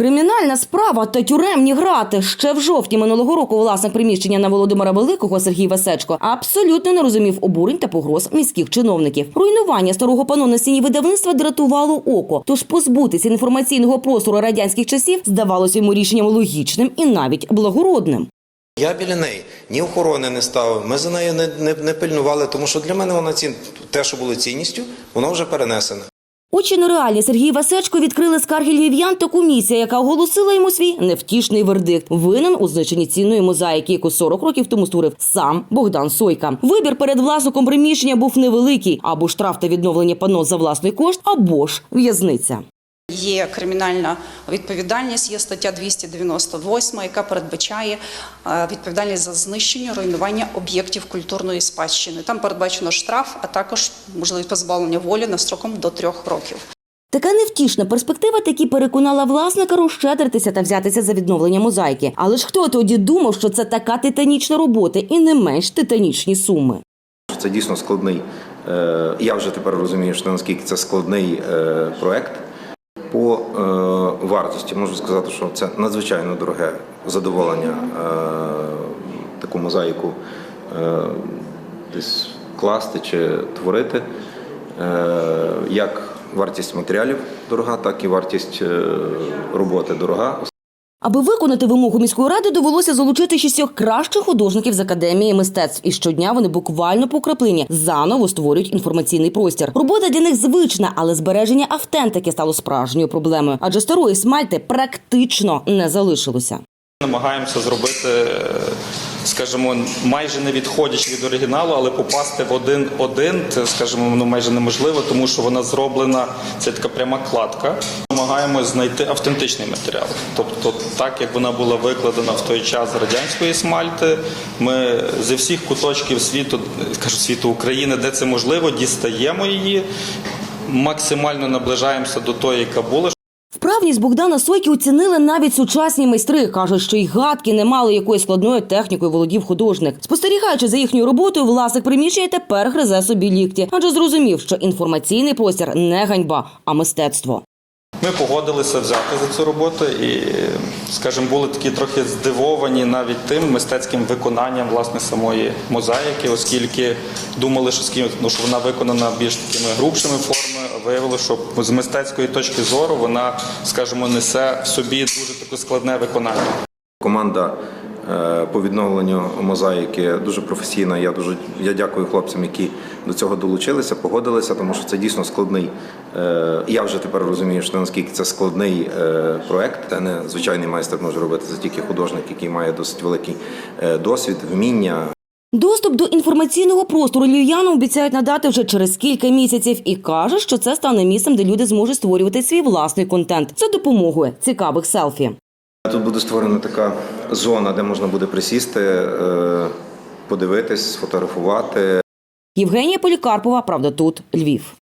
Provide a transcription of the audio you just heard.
Кримінальна справа та тюремні грати ще в жовтні минулого року власник приміщення на Володимира Великого Сергій Васечко абсолютно не розумів обурень та погроз міських чиновників. Руйнування старого пано на стіні видавництва дратувало око. Тож позбутися інформаційного простору радянських часів здавалося йому рішенням логічним і навіть благородним. Я біля неї ні охорони не ставив, ми за нею не, не, не пильнували, тому що для мене вона цін... те, що було цінністю, воно вже перенесене. Очі нереальні Сергій Васечко відкрили скарги львів'ян та комісія, яка оголосила йому свій невтішний вердикт. Винен у знищенні цінної мозаїки, яку 40 років тому створив сам Богдан Сойка. Вибір перед власником приміщення був невеликий: або штраф та відновлення пано за власний кошт, або ж в'язниця. Є кримінальна відповідальність, є стаття 298, яка передбачає е, відповідальність за знищення, руйнування об'єктів культурної спадщини. Там передбачено штраф, а також можливість позбавлення волі на строком до трьох років. Така невтішна перспектива таки переконала власника розщедритися та взятися за відновлення мозаїки. Але ж хто тоді думав, що це така титанічна робота і не менш титанічні суми? Це дійсно складний. е, Я вже тепер розумію, що наскільки це складний е, проект. По е, вартості можу сказати, що це надзвичайно дороге задоволення е, таку мозаїку е, десь класти чи творити. Е, Як вартість матеріалів дорога, так і вартість е, роботи дорога. Аби виконати вимогу міської ради, довелося залучити шістьох кращих художників з академії мистецтв. І щодня вони буквально по краплині заново створюють інформаційний простір. Робота для них звична, але збереження автентики стало справжньою проблемою, адже старої смальти практично не залишилося. Намагаємося зробити, скажімо, майже не відходячи від оригіналу, але попасти в один-один, це, скажімо, ну, майже неможливо, тому що вона зроблена, це така пряма кладка. Намагаємось знайти автентичний матеріал. Тобто, так як вона була викладена в той час радянської смальти, ми зі всіх куточків світу, кажу, світу України, де це можливо, дістаємо її, максимально наближаємося до тої, яка була. Вправність Богдана Сойки оцінили навіть сучасні майстри. кажуть, що й гадки не мали якоїсь складною технікою володів художник. Спостерігаючи за їхньою роботою, власник приміщення тепер гризе собі лікті, адже зрозумів, що інформаційний простір не ганьба, а мистецтво. Ми погодилися взяти за цю роботу і, скажімо, були такі трохи здивовані навіть тим мистецьким виконанням власне самої мозаїки, оскільки думали, що ну, що вона виконана більш такими грубшими формами. а Виявилося, що з мистецької точки зору вона, скажімо, несе в собі дуже таке складне виконання. Команда по відновленню мозаїки дуже професійна. Я дуже я дякую хлопцям, які до цього долучилися, погодилися, тому що це дійсно складний. е, Я вже тепер розумію, що наскільки це складний е, проект. Це не звичайний майстер може робити, це тільки художник, який має досить великий е, досвід, вміння. Доступ до інформаційного простору львів'янам обіцяють надати вже через кілька місяців і кажуть, що це стане місцем, де люди зможуть створювати свій власний контент за допомогою цікавих селфі. Тут буде створена така зона, де можна буде присісти, е, подивитись, сфотографувати. Євгенія Полікарпова, правда, тут Львів.